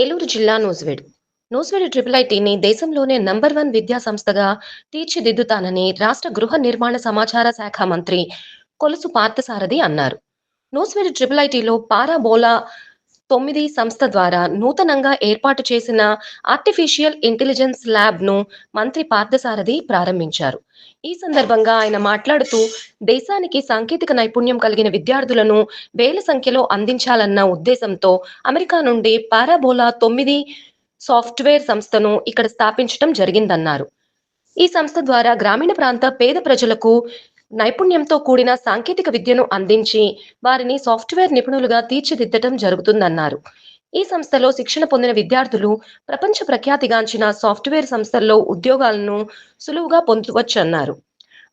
ఏలూరు జిల్లా నూజివీడు. నూజివీడు ట్రిపుల్ ఐటీని దేశంలోనే number one విద్యా సంస్థగా తీర్చిదిద్దుతానని రాష్ట్ర గృహ నిర్మాణ సమాచార శాఖ మంత్రి కొలుసు పార్థసారథి అన్నారు. నూజివీడు ట్రిపుల్ ఐటీలో పారాబోలా తొమ్మిది సంస్థ ద్వారా నూతనంగా ఏర్పాటు చేసిన ఆర్టిఫిషియల్ ఇంటెలిజెన్స్ ల్యాబ్ను మంత్రి పార్థసారథి ప్రారంభించారు. ఈ సందర్భంగా ఆయన మాట్లాడుతూ దేశానికి సాంకేతిక నైపుణ్యం కలిగిన విద్యార్థులను వేల సంఖ్యలో అందించాలన్న ఉద్దేశంతో అమెరికా నుండి పారాబోలా తొమ్మిది సాఫ్ట్వేర్ సంస్థను ఇక్కడ స్థాపించడం జరిగిందన్నారు. ఈ సంస్థ ద్వారా గ్రామీణ ప్రాంత పేద ప్రజలకు నైపుణ్యంతో కూడిన సాంకేతిక విద్యను అందించి వారిని సాఫ్ట్వేర్ నిపుణులుగా తీర్చిదిద్దటం జరుగుతుందన్నారు. ఈ సంస్థలో శిక్షణ పొందిన విద్యార్థులు ప్రపంచ ప్రఖ్యాతిగాంచిన సాఫ్ట్వేర్ సంస్థల్లో ఉద్యోగాలను సులువుగా పొందవచ్చన్నారు.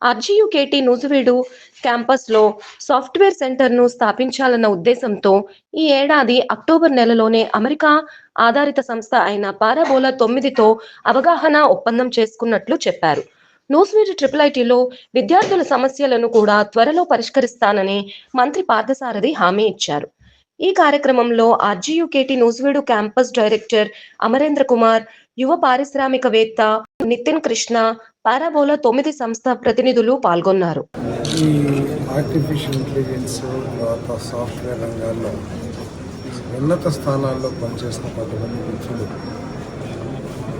ఆర్జీయుకేటి నూజివీడు క్యాంపస్లో సాఫ్ట్వేర్ సెంటర్ను స్థాపించాలన్న ఉద్దేశంతో ఈ ఏడాది అక్టోబర్ నెలలోనే అమెరికా ఆధారిత సంస్థ అయిన పారాబోలా తొమ్మిదితో అవగాహన ఒప్పందం చేసుకున్నట్లు చెప్పారు. నూజివీడు ట్రిపుల్ ఐటీలో విద్యార్థుల సమస్యలను కూడా త్వరలో పరిష్కరిస్తానని మంత్రి పార్థసారథి హామీ ఇచ్చారు. ఈ కార్యక్రమంలో RGUKT Nuzvid campus director Amarendra Kumar యువ పారిశ్రామికవేత్త నితిన్ కృష్ణ పారాబోలా తొమ్మిది సంస్థ ప్రతినిధులు పాల్గొన్నారు. ఈ ఆర్టిఫిషియల్ ఇంటెలిజెన్స్ తర్వాత సాఫ్ట్వేర్ రంగాల్లో ఉన్నత స్థానాల్లో పనిచేసిన కొంతమంది మిత్రులు.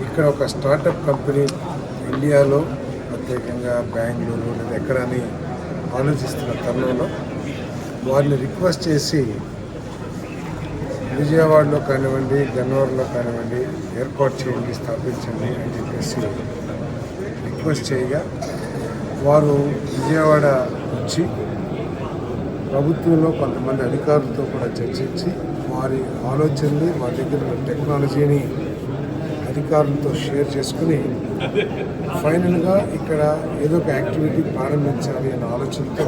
ఇక్కడ ఒక స్టార్టప్ కంపెనీ ఇండియాలో ప్రత్యేకంగా బెంగళూరు లేదా ఎక్కడని ఆలోచిస్తున్న తరుణంలో వారిని రిక్వెస్ట్ చేసి విజయవాడలో కానివ్వండి గన్నవరంలో కానివ్వండి ఏర్పాటు చేయండి స్థాపించండి అని చెప్పేసి రిక్వెస్ట్ చేయగా వారు విజయవాడ వచ్చి ప్రభుత్వంలో కొంతమంది అధికారులతో కూడా చర్చించి వారి ఆలోచనని వారి దగ్గర టెక్నాలజీని అధికారులతో షేర్ చేసుకుని ఫైనల్గా ఇక్కడ ఏదో ఒక యాక్టివిటీ ప్రారంభించాలి అనే ఆలోచనతో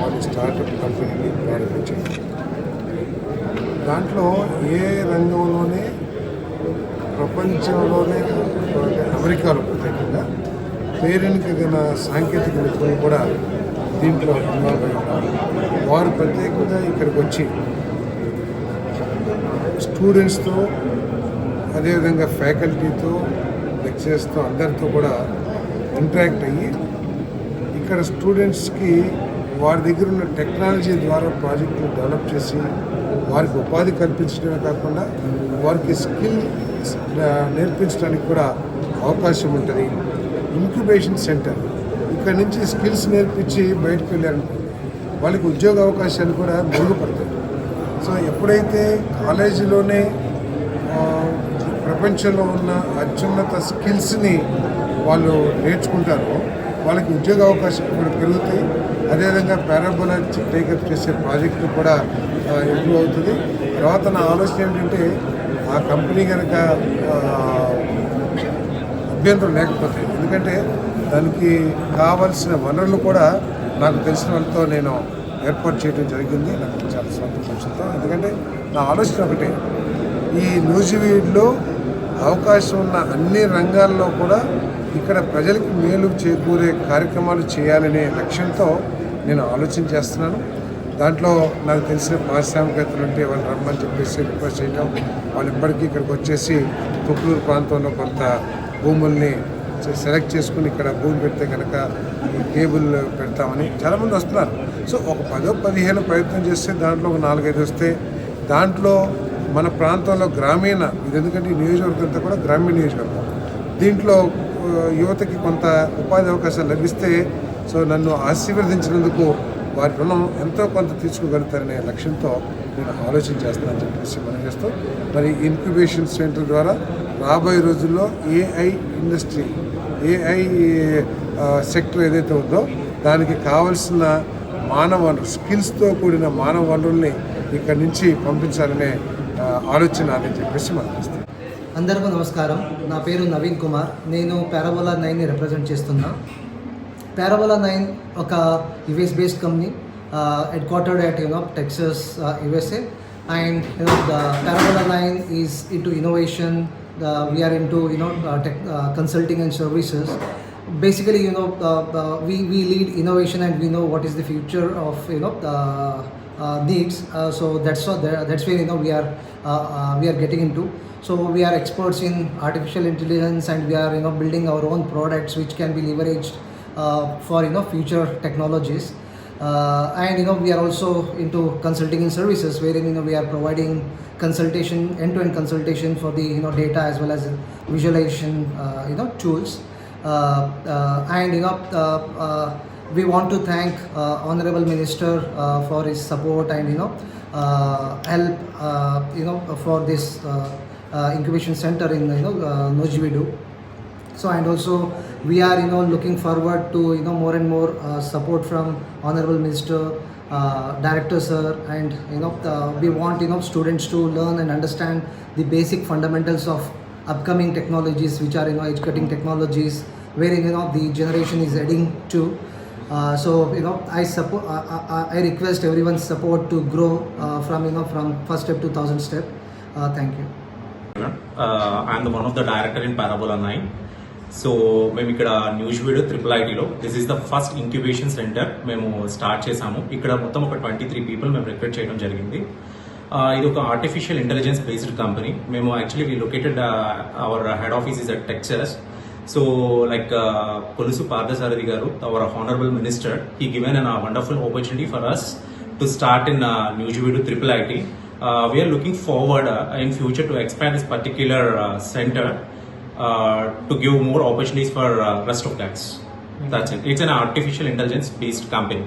వాళ్ళు స్టార్టప్ కంపెనీని ప్రారంభించారు. దాంట్లో ఏ రంగంలోనే ప్రపంచంలోనే అమెరికాలో ప్రత్యేకంగా పేరెనికగిన సాంకేతిక నిపుణులు కూడా దీంట్లో ఇన్వాల్వ్ ఉన్నారు. వారు ప్రత్యేకంగా ఇక్కడికి వచ్చి స్టూడెంట్స్తో అదేవిధంగా ఫ్యాకల్టీతో లెక్చరర్స్తో అందరితో కూడా ఇంటరాక్ట్ అయ్యి ఇక్కడ స్టూడెంట్స్కి వారి దగ్గర ఉన్న టెక్నాలజీ ద్వారా ప్రాజెక్టులు డెవలప్ చేసి వారికి ఉపాధి కల్పించడమే కాకుండా వారికి స్కిల్ నేర్పించడానికి కూడా అవకాశం ఉంటుంది. Incubation centre. ఇక్కడ నుంచి స్కిల్స్ నేర్పించి బయటకు వెళ్ళారనుకోండి వాళ్ళకి ఉద్యోగ అవకాశాలు కూడా మెరుగుపడతాయి. సో ఎప్పుడైతే కాలేజీలోనే ప్రపంచంలో ఉన్న అత్యున్నత స్కిల్స్ని వాళ్ళు నేర్చుకుంటారు. వాళ్ళకి ఉద్యోగ అవకాశాలు కూడా పెరుగుతాయి. అదేవిధంగా పారాబోలా టేకప్ చేసే ప్రాజెక్టు కూడా ఇంప్రూవ్ అవుతుంది. తర్వాత నా ఆలోచన ఏంటంటే ఆ కంపెనీ కనుక అభ్యంతరం లేకపోతే ఎందుకంటే దానికి కావలసిన వనరులు కూడా నాకు తెలిసిన వాళ్ళతో నేను ఏర్పాటు చేయడం జరిగింది. నాకు చాలా సంతోషంతో. ఎందుకంటే నా ఆలోచన ఒకటే ఈ న్యూజివీడ్లో అవకాశం ఉన్న అన్ని రంగాల్లో కూడా ఇక్కడ ప్రజలకు మేలు చేకూరే కార్యక్రమాలు చేయాలనే లక్ష్యంతో నేను ఆలోచన చేస్తున్నాను. దాంట్లో నాకు తెలిసిన పారిశ్రామికవేత్తలు ఉంటే వాళ్ళు రమ్మని చెప్పేసి రిక్వెస్ట్ చేయడం వాళ్ళు ఇప్పటికీ ఇక్కడికి వచ్చేసి తుక్కులూరు ప్రాంతంలో కొంత భూముల్ని సెలెక్ట్ చేసుకుని ఇక్కడ భూమి పెడితే కనుక ఈ కేబుల్ పెడతామని చాలామంది వస్తున్నారు. సో ఒక పదో పదిహేను ప్రయత్నం చేస్తే దాంట్లో ఒక నాలుగైదు వస్తే దాంట్లో మన ప్రాంతంలో గ్రామీణ ఇది ఎందుకంటే ఈ నియోజకవర్గం అంతా కూడా గ్రామీణ నియోజకవర్గం. దీంట్లో యువతకి కొంత ఉపాధి అవకాశాలు లభిస్తే సో నన్ను ఆశీర్వదించినందుకు వారి రుణం ఎంతో కొంత తీర్చుకోగలుగుతారనే లక్ష్యంతో నేను ఆలోచన చేస్తానని చెప్పేసి మనం చేస్తూ మరి ఇన్క్యుబేషన్ సెంటర్ ద్వారా రాబోయే రోజుల్లో ఏఐ ఇండస్ట్రీ ఏఐ సెక్టర్ ఏదైతే ఉందో దానికి కావలసిన మానవ వనరు స్కిల్స్తో కూడిన మానవ వనరుల్ని ఇక్కడి నుంచి పంపించాలనే ఆలోచన అని చెప్పేసి మనం చేస్తాం అందరికీ నమస్కారం. నా పేరు నవీన్ కుమార్. నేను పారాబోలా నైన్ని రిప్రజెంట్ చేస్తున్నా. పారాబోలా నైన్ ఒక US based company headquartered at you know Texas USA and you know the Parabola nine is into innovation we are into you know tech consulting and services basically you know uh, uh, we, we lead innovation and we know what is the future of you know needs. Uh, so that's what that's where you know we are uh, uh, we are getting into. So we are experts in artificial intelligence, and we are you know building our own products which can be leveraged uh, for you know future technologies. Uh, and you know we are also into consulting and services, wherein you know we are providing consultation, end-to-end consultation for the you know data as well as visualization uh, you know tools. Uh, uh, and you know uh, uh, we want to thank uh, honorable minister uh, for his support and you know uh, help uh, you know for this uh, uh, incubation center in you know uh, Nojividu. So and also we are you know looking forward to you know more and more uh, support from honorable minister, uh, director sir, and you know uh, we want you know students to learn and understand the basic fundamentals of upcoming technologies, which are you know edge cutting technologies, wherein you know the generation is heading to. Uh, so you know I support uh, I, I request everyone's support to grow uh, from you know from first step to thousand step. Uh, thank you. uh, I'm the one of the director in Parabola 9. So మేము ఇక్కడ news video triple ఐటీలో this is the first incubation centre మేము start చేసాము ఇక్కడ మొత్తం ఒక twenty three people మేము recruit చేయడం జరిగింది Uh, ఇది ఒక ఆర్టిఫిషియల్ ఇంటెలిజెన్స్ బేస్డ్ కంపెనీ మేము actually we located our head office is at Texas So, like uh, Kulusu Pardasarathy garu, our honorable minister, he given a uh, wonderful opportunity for us to start in uh, New Jubilee Triple IT. Uh, we are looking forward uh, in future to expand this particular uh, center uh, to give more opportunities for uh, rest of labs. That's it. It's an artificial intelligence based company.